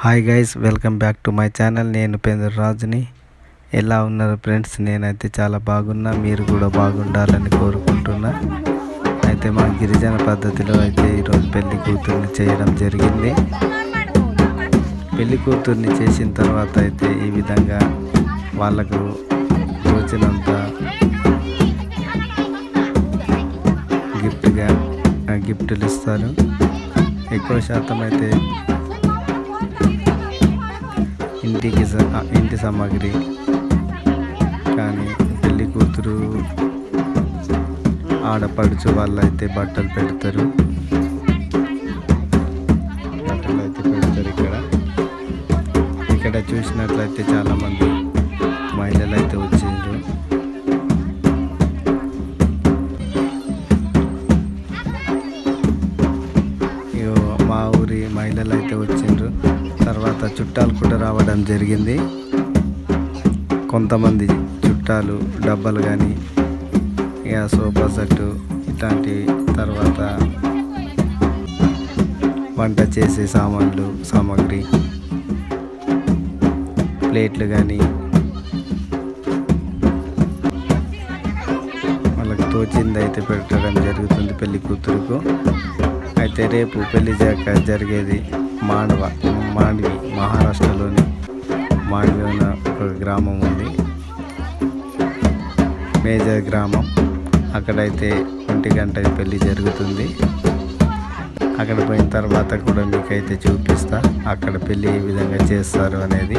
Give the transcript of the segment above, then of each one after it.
Hi guys welcome back to my channel నేను రాజుని. ఎలా ఉన్నారు ఫ్రెండ్స్ నేనైతే చాలా బాగున్నా. మీరు కూడా బాగుండాలని కోరుకుంటున్నా. అయితే మా గిరిజన పద్ధతిలో అయితే ఈరోజు పెళ్ళి కూతుర్ని చేయడం జరిగింది. పెళ్ళి కూతుర్ని చేసిన తర్వాత అయితే ఈ విధంగా వాళ్ళకు తోచినంత గిఫ్ట్గా గిఫ్ట్లు ఇస్తారు ఎక్కువ శాతం అయితే ఇంటికి ఇంటి సామాగ్రి కానీ పెళ్ళి కూతురు ఆడపడుచు వాళ్ళు అయితే బట్టలు పెడతారు. బట్టలు అయితే పెడతారు ఇక్కడ. ఇక్కడ చూసినట్లయితే చాలామంది మహిళలు అయితే వచ్చి జరిగింది. కొంతమంది చుట్టాలు డబ్బాలు కానీ ఇక సోఫా సెట్టు ఇట్లాంటి తర్వాత వంట చేసే సామాన్లు సామాగ్రి ప్లేట్లు కానీ వాళ్ళకి తోచింది అయితే పెట్టడం జరుగుతుంది పెళ్ళి కూతురుకు. అయితే రేపు పెళ్ళి జాక జరిగేది మాండవ మాండవి మహారాష్ట్రలోని మా అన్న ఒక గ్రామం ఉంది. మేజర్ గ్రామం. అక్కడైతే ఒంటి గంట పెళ్ళి జరుగుతుంది. అక్కడ పోయిన తర్వాత కూడా మీకైతే చూపిస్తా. అక్కడ పెళ్ళి ఏ విధంగా చేస్తారు అనేది.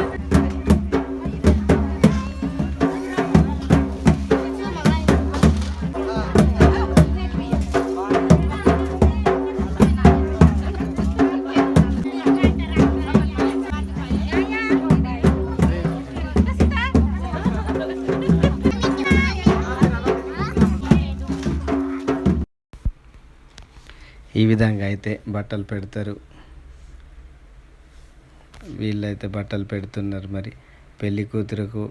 ఈ విధంగా అయితే బట్టలు పెడతారు. వీళ్ళైతే బట్టలు పెడుతున్నారు మరి. పెళ్ళి కూతురుకు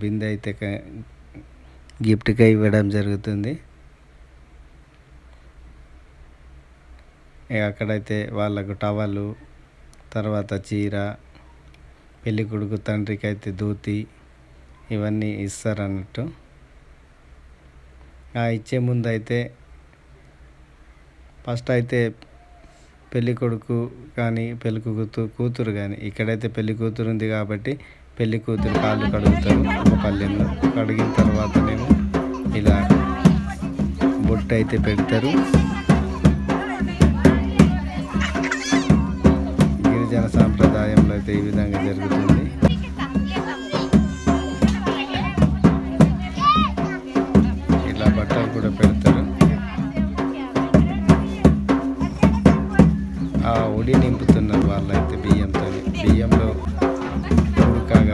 బిందె అయితే గిఫ్ట్గా ఇవ్వడం జరుగుతుంది. అక్కడైతే వాళ్ళకు టవలు తర్వాత చీర పెళ్ళి కొడుకు తండ్రికి అయితే ధోతి ఇవన్నీ ఇస్తారు అన్నట్టు ఇచ్చే ముందు అయితే ఫస్ట్ అయితే పెళ్ళి కొడుకు కానీ పెళ్ళి కూతురు కూతురు కానీ ఇక్కడైతే పెళ్ళి కూతురు ఉంది కాబట్టి పెళ్ళి కూతురు కాళ్ళు కడుగుతారు. ఒక పల్లెంలో కడిగిన తర్వాతనేమో ఇలా బొట్టు అయితే పెడతారు. గిరిజన సాంప్రదాయంలో అయితే ఈ విధంగా జరుగుతుంది.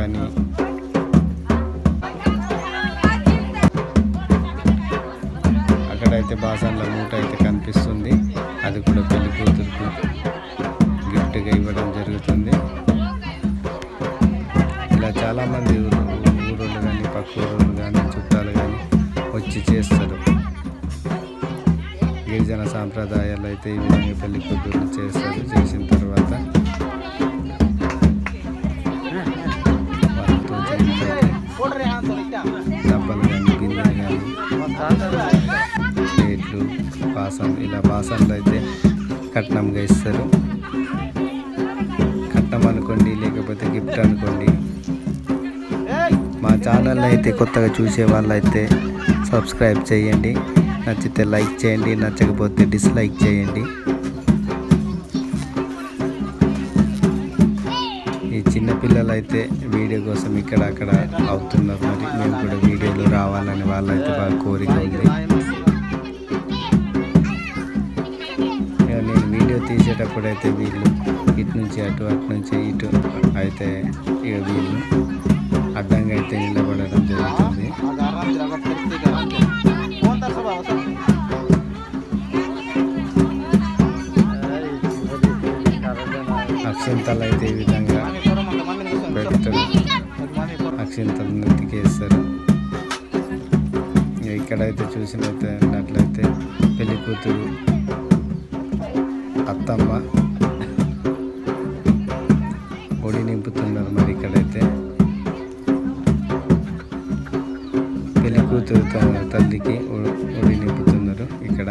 కానీ అక్కడైతే బాసన్ల మూట అయితే కనిపిస్తుంది. అది కూడా పెళ్ళి కూతురుకు గిఫ్ట్గా ఇవ్వడం జరుగుతుంది. ఇలా చాలామంది ఊరు ఊరోళ్ళు కానీ పక్క ఊరోళ్ళు కానీ చుట్టాలు కానీ వచ్చి చేస్తారు. గిరిజన సాంప్రదాయాలు అయితే ఈ విధంగా పెళ్ళి కూతురు చేస్తారు. చేసిన తర్వాత డబ్బలు కానీ గిన్నెలు కానీ ప్లేట్లు ఇలా బాసన్లు అయితే కట్నంగా ఇస్తారు కట్నం అనుకోండి లేకపోతే గిఫ్ట్ అనుకోండి మా ఛానల్ అయితే కొత్తగా చూసే వాళ్ళైతే సబ్స్క్రైబ్ చేయండి. నచ్చితే లైక్ చేయండి. నచ్చకపోతే డిస్లైక్ చేయండి. పిల్లలు అయితే వీడియో కోసం ఇక్కడ అక్కడ అవుతున్నారు. మరి మేము కూడా వీడియోలు రావాలని వాళ్ళైతే బాగా కోరిక ఉంది. ఇక నేను వీడియో తీసేటప్పుడు అయితే వీళ్ళు ఇటు నుంచి అటు అటు నుంచి ఇటు అయితే ఇక వీళ్ళు అడ్డంగా అయితే నిలబడడం జరుగుతుంది. అక్షంతలు అయితే ఈ విధంగా పెట్టారు. అక్షింతలు నెత్తికేస్తారు ఇక్కడైతే చూసినట్లయితే అట్లయితే పెళ్ళి కూతురు అత్తమ్మ పొడి నింపుతున్నారు మరి ఇక్కడైతే. పెళ్ళి కూతురు తల్లికి ఒడి నింపుతున్నారు ఇక్కడ.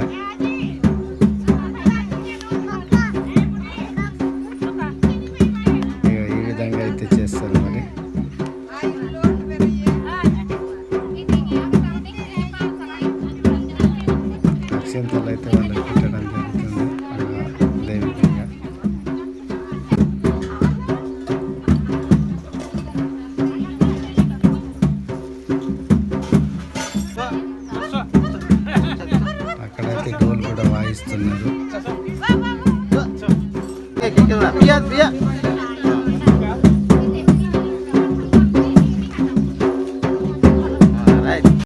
Biat, biat.